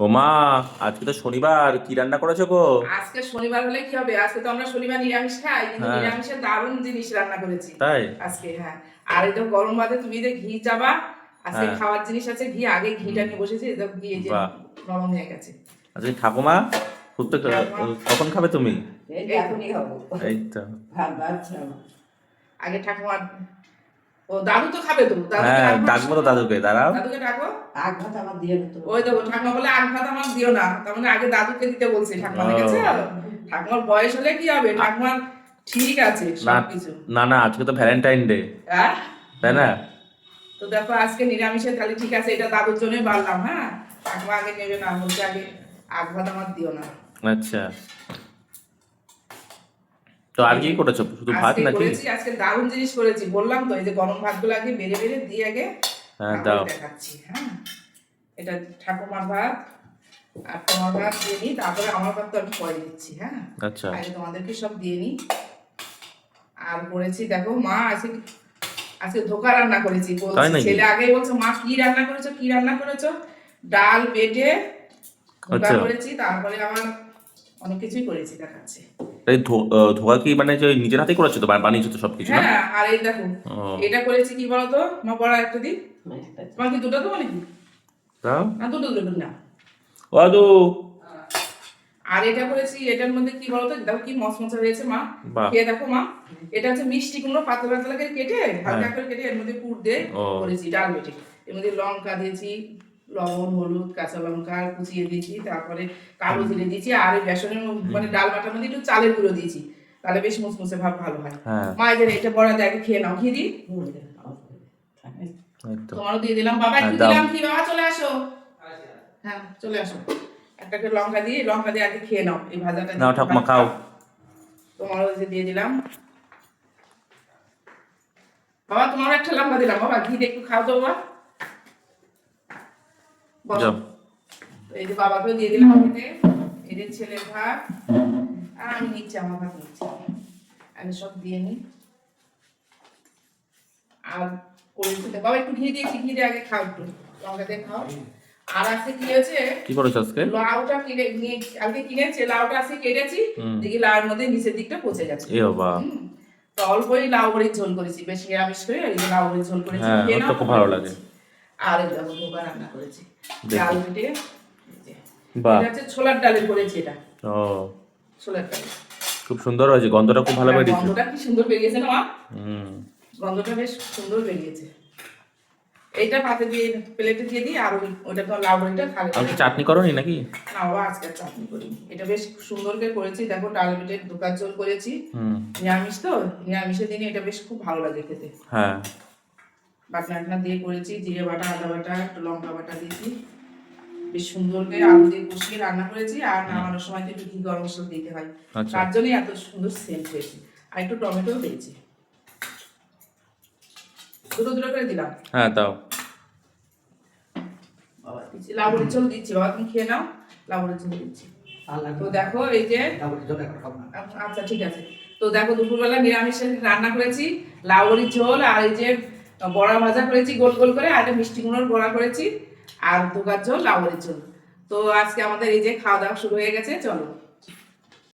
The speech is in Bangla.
ও মা আজকে তো শনিবার কি রান্না করেছ গো? আজকে শনিবার হলে কি হবে? আজকে তো আমরা শনিবার নিরামিষ খাই কিন্তু হ্যাঁ। নিরামিষের দারুণ জিনিস রান্না করেছি। তাই? আজকে হ্যাঁ। আর এটা গরম ভাতে তুমি যে ঘি চাবা আজকে হ্যাঁ। খাওয়ার জিনিস আছে ঘি আগে ঘিটা নিয়ে বসেছি এটা ঘি এই যে। নরম হয়ে গেছে। আজকে ঠাকুমা খুব তো কখন খাবে তুমি? এই খাব তো। ভাত ভাত খাব। আগে ঠাকুমার ও দাদু তো খাবে তো। হ্যাঁ ডাকবো। তো দাদুকে দাঁড়াও। দাদুকে ডাকো আগ ভাত আমার দিয়ে দিতো ওই দেখো ঠাকুমা বলে আগ ভাত আমার দিও না। তার মানে আগে দাদুকে দিতে বলছে। ঠাকুমা ও। ঠাকুমার বয়স হলে কি হবে? ঠাকুমার ঠিক আছে না সবকিছু। না না আজকে তো ভ্যালেন্টাইন ডে হ্যাঁ? তাই না? তো দেখো আজকে নিরামিষের তাহলে ঠিক আছে এটা দাদুর জন্যই বাড়লাম হ্যাঁ? ঠাকুমা আগে নেবে না বলছে আগে আগ ভাত আমার দিও না। আচ্ছা। তো আর কি করেছ? শুধু ভাত নাকি? করেছি আজকে দারুণ জিনিস করেছি। বললাম তো এই যে গরম ভাতগুলো আগে বেড়ে বেড়ে দিয়ে আগে হ্যাঁ দাও। দেখাচ্ছি হ্যাঁ? এটা ঠাকুমার ভাত আর তোমার ভাত দিয়ে নিই তারপরে আমার ভাত তো আমি পরে দিচ্ছি হ্যাঁ? আচ্ছা। আগে তোমাদেরকে সব দিয়ে নিই। আর করেছি দেখো মা আজকে আজকে ধোকা রান্না করেছি বলছি ছেলে আগেই বলছো মা কি রান্না করেছ কি রান্না করেছ? ডাল বেটে ধোকা আচ্ছা। করেছি তারপরে আমার অনেক কিছুই করেছি দেখাচ্ছি। ধোয়া কি মানে যে নিজের হাতে করেছ তো বানিয়েছো তো সবকিছু না? হ্যাঁ আর এই দেখো এটা করেছি কি বলতো? মা পড়া একটা দিন। তোমার কি দুটো নাকি? দাও না দুটো দুটো না। ও দাদু আর এটা করেছি এটার মধ্যে কি বলতো? দেখো কি মচমচা হয়েছে মা। খেয়ে দেখো মা। এটা হচ্ছে মিষ্টি কুমড়ো পাতলা পাতলা করে কেটে হালকা হ্যাঁ। করে কেটে এর মধ্যে পুর দিয়ে করেছি ডাল বেটে। এর মধ্যে লঙ্কা দিয়েছি লবণ হলুদ কাঁচা লঙ্কা কুচিয়ে দিয়েছি তারপরে কালো জিরে দিয়েছি আর এই বেসনের মানে ডাল বাটার মধ্যে একটু চালের গুঁড়ো দিয়েছি তাহলে বেশ মুসমুসে ভাব ভালো হয়। হ্যাঁ। মা যে এটা বড়া দেখে খেয়ে নাও ঘি দি। হুম, অল্প করে। থাকে। এই তো তোমারও দিয়ে দিলাম বাবা একটু দিলাম কি বাবা চলে আসো। হ্যাঁ চলে আসো। একটা করে লঙ্কা দিয়ে লঙ্কা দিয়ে আগে খেয়ে নাও এই ভাজাটা নাও দিয়ে। ঠাকুমা খাও। তোমারও যে দিয়ে দিলাম। বাবা তোমারও একটা লঙ্কা দিলাম বাবা ঘি দিয়ে একটু খাও তো বাবা। এই যে বাবাকেও দিয়ে দিলাম খেতে। যে ছেলের ভাত। আর আমি নিচ্ছি আমার ভাত নিচ্ছি। আমি সব দিয়ে নিই। আর করেছি তো বাবা একটু ঘি দিয়েছি ঘি দিয়ে আগে খাও একটু। লঙ্কা দিয়ে খাও। আর আজকে কি হয়েছে কি করেছ আজকে? লাউটা কিনে নিয়ে কালকে কিনেছে লাউটা আজকে কেটেছি। দেখি লাউর মধ্যে নিচের দিকটা পচে গেছে। এ বাবা। তো অল্পই লাউ বড়ির ঝোল করেছি। বেশি নিরামিষ করে লাউ বড়ির ঝোল করেছি হ্যাঁ, তো খুব ভালো লাগে। আর এই দেখো ধোকা রান্না করেছি। ডাল এটা হচ্ছে ছোলার ডালের করেছি এটা। ও। ছোলার ডাল। খুব সুন্দর হয়েছে গন্ধটা খুব ভালো বেরিয়েছে। গন্ধটা কি সুন্দর বেরিয়েছে না মা? হুম। গন্ধটা বেশ সুন্দর বেরিয়েছে। এইটা পাতে দিয়ে প্লেটে দিয়ে দিই আর ওটা তো লাউ বড়িটা খাবে আর চাটনি করনি নাকি? না বাবা আজকে চাটনি করি এটা বেশ সুন্দর করে করেছি। দেখো ডাল বেটে দোকান ঝোল করেছি। হুম। নিরামিষ তো নিরামিষের দিনে এটা বেশ খুব ভালো লাগে খেতে। হ্যাঁ। বাটনা টাটনা দিয়ে করেছি জিরে বাটা আদা বাটা একটু লঙ্কা বাটা দিয়েছি। বেশ সুন্দর করে আলু দিয়ে কষিয়ে রান্না করেছি আর নামানোর সময় তো একটু ঘি গরম মশলা দিতে হয়। আচ্ছা। তার জন্যই এত সুন্দর সেন্ট হয়েছে। আর একটু টমেটো দিয়েছি। দুটো দুটো করে দিলাম। হ্যাঁ দাও। বাবা দিচ্ছি। লাবড়ির ঝোল দিচ্ছি। বাবা তুমি খেয়ে নাও। লাবড়ির ঝোল দিচ্ছি। তো দেখো এই যে। আচ্ছা ঠিক আছে। তো দেখো দুপুরবেলা নিরামিষের রান্না করেছি। লাউরির ঝোল আর এই যে বড়া ভাজা করেছি, গোল গোল করে আর মিষ্টি কুমড়োর বড়া করেছি, আর দুগার ঝোল লাউরির ঝোল। তো আজকে আমাদের এই যে খাওয়া দাওয়া শুরু হয়ে গেছে, চলো।